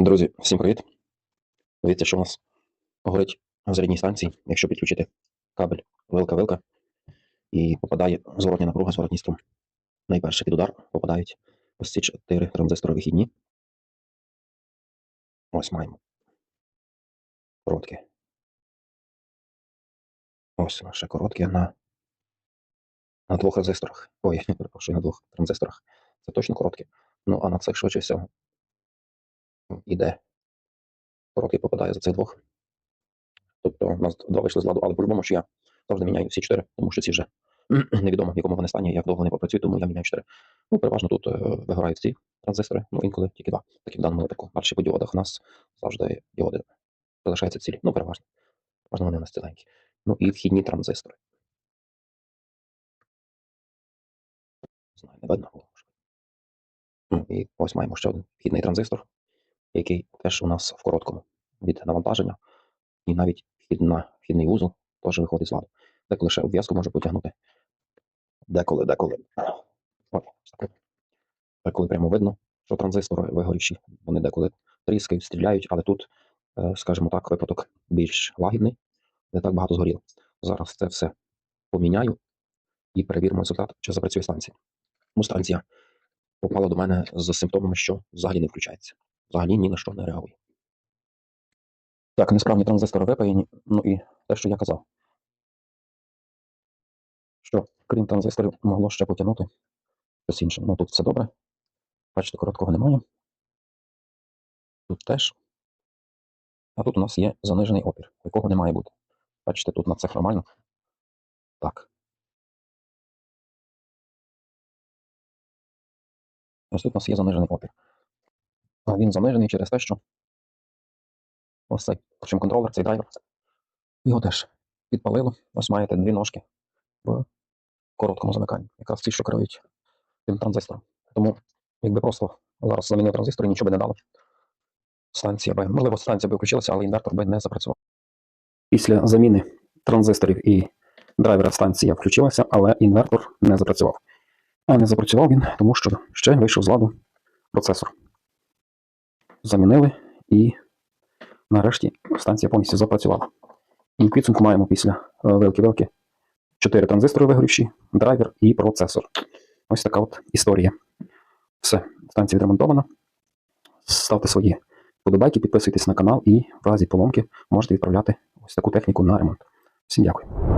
Друзі, всім привіт. Дивіться, що у нас горить в зарядній станції, якщо підключити кабель вилка-вилка і попадає зворотня напруга, зворотній струм. Найперше під удар попадають ось ці чотири транзистори вихідні. Ось маємо. Коротке. Ось ще коротке на, на двох резисторах. Ой, перепрошую, на двох транзисторах. Це точно коротке. Ну, а на цих швидше всього іде. Короткий попадає за цих двох. Тобто у нас два вийшли з ладу, але по-любому, що я завжди міняю всі чотири, тому що ці вже невідомо в якому вони стані, як довго вони попрацюють, тому я міняю чотири. Ну, переважно тут е, вигорають ці транзистори, ну інколи тільки два. Так як в даному випадку. Бачите, по діодах у нас завжди діоди залишаються цілі. Ну, переважно. Переважно вони у нас ціленькі. Ну і вхідні транзистори. Знаю, не видно. Ну, і ось маємо ще один вхідний транзистор, який теж у нас в короткому від навантаження, і навіть вхідна, вхідний вузол теж виходить з ладу. Деколи ще обв'язку може потягнути. Деколи, деколи. Ой. Деколи прямо видно, що транзистори вигорівші. Вони деколи тріскають, стріляють, але тут, е, скажімо так, випадок більш лагідний, не так багато згоріло. Зараз це все поміняю і перевіримо результат, чи запрацює станція. Тому станція попала до мене з симптомами, що взагалі не включається. Взагалі ні на що не реагує. Так, несправні транзистори випаяні, ну і те, що я казав. Що, крім транзисторів, могло ще потягнути щось інше. Ну тут все добре. Бачите, короткого немає. Тут теж. А тут у нас є занижений опір, якого не має бути. Бачите, тут на цех нормально. Так. Ось тут у нас є занижений опір. Він занижений через те, що ось цей, причому контролер, цей драйвер. Його теж підпалило. Ось маєте дві ножки в короткому замиканні. Якраз ці, що керують тим транзистором. Тому, якби просто зараз замінив транзистор нічого би не дало. Станція би, можливо, станція би включилася, але інвертор би не запрацював. Після заміни транзисторів і драйвера станція включилася, але інвертор не запрацював. А не запрацював він, тому що ще вийшов з ладу процесор. Замінили і нарешті станція повністю запрацювала. І в підсумку маємо після е, вилки-вилки 4 транзистори вигорівші, драйвер і процесор. Ось така от історія. Все, станція відремонтована. Ставте свої подобайки, підписуйтесь на канал і в разі поломки можете відправляти ось таку техніку на ремонт. Всім дякую.